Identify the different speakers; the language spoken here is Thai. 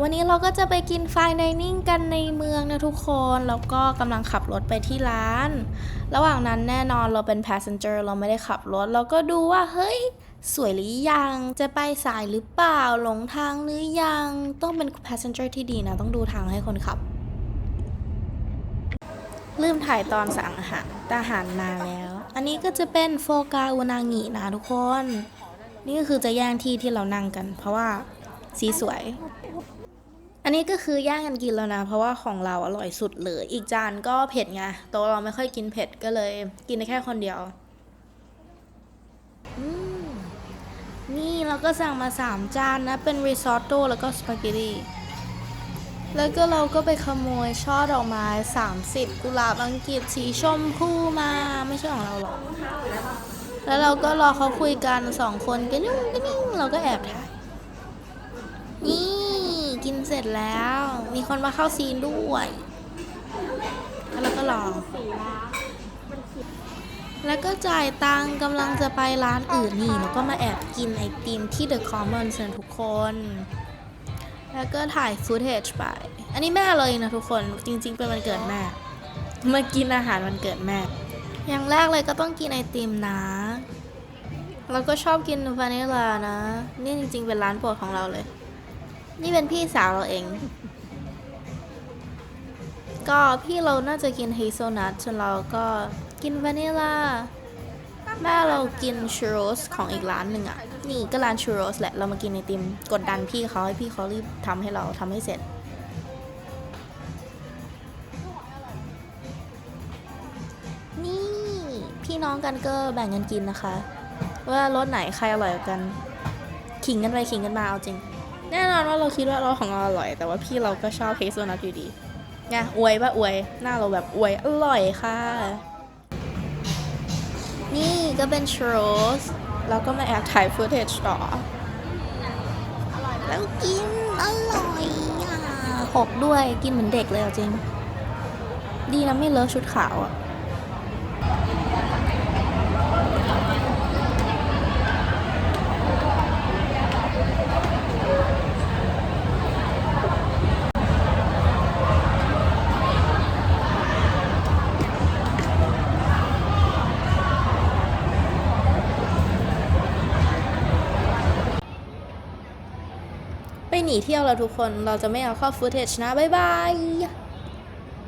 Speaker 1: วันนี้เราก็จะไปกินไฟน์ไดนิ่งกันในเมืองนะทุกคน แล้วก็กำลังขับรถไปที่ร้าน ระหว่างนั้นแน่นอนเราเป็น passenger เราไม่ได้ขับรถ เราก็ดูว่าเฮ้ย สวยหรือยัง จะไปสายหรือเปล่า หลงทางหรือยัง ต้องเป็น passenger ที่ดีนะ ต้องดูทางให้คนขับ ลืมถ่ายตอนสั่งอาหารแต่อาหารมาแล้ว อันนี้ก็จะเป็นโฟกาอุนางินะทุกคน นี่ก็คือจะแย่งที่ที่เรานั่งกัน เพราะว่าสีสวย อันนี้ก็คือย่างกันกินแล้วนะ เพราะว่าของเราอร่อยสุดเลย อีกจานก็เผ็ดไงโตัวเราไม่ค่อยกินเผ็ดก็เลย กินได้แค่คนเดียวอืมนี่เราก็สั่งมาสามจานนะ เป็นริซอตโต้แล้วก็สปาเกตตีแล้วก็เราก็ไปขโมยช่อดอกไม้ 30 กุหลาบอังกฤษสีชมพูมาไม่ใช่ของเราหรอก แล้วเราก็รอเขาคุยกันสองคนกันนิ่งกันนิ่งเราก็แอบถ่ายนี่ กินเสร็จแล้ว มีคนมาเข้าซีนด้วย แล้วเราก็รอแล้วก็จ่ายตังกำลังจะไปร้านอื่นนี่แล้วก็มาแอบกินไอติมที่ The Commons นทุกคน แล้วก็ถ่ายฟุตเทจไป อันนี้แม่เลยนะทุกคนจริง ๆ เป็นวันเกิดแม่มากินอาหารวันเกิดแม่ อย่างแรกเลยก็ต้องกินไอติมนะ เราก็ชอบกินวานิลลานะ นี่จริง ๆ เป็นร้านโปรดของเราเลย นี่เป็นพี่สาวเราเอง ก็พี่เราน่าจะกินเฮเซลนัทส่วนเราก็กินวานิลลาแม่เรากินชูโรสของอีกร้านหนึ่งอะ่ะ นี่ก็ร้านชูโรสแหละ เรามากินไอติม กดดันพี่เขาให้พี่เขารีบทำให้เราทำให้เสร็จ นี่ พี่น้องกันก็แบ่งกันกินนะคะ ว่ารสไหนใครอร่อยกัน ขิงกันไปขิงกันมาเอาจริง แน่นอนว่าเราคิดว่าเรสของเราอร่อย แต่ว่าพี่เราก็ชอบเฮซนัทอยู่ดีไงอวยปะอวย หน้าเราแบบอวยอร่อยค่ะ นี่ก็เป็นชโรสแล้วก็มาแอบถ่ายฟุตเทจต่อแล้วกินอร่อยอะหกด้วยกินเหมือนเด็กเลยจริง ดีนะไม่เลอะชุดขาวอะ หนีเที่ยวแล้วทุกคนเราจะไม่เอาเข้าฟุตเทจนะ บ๊ายบาย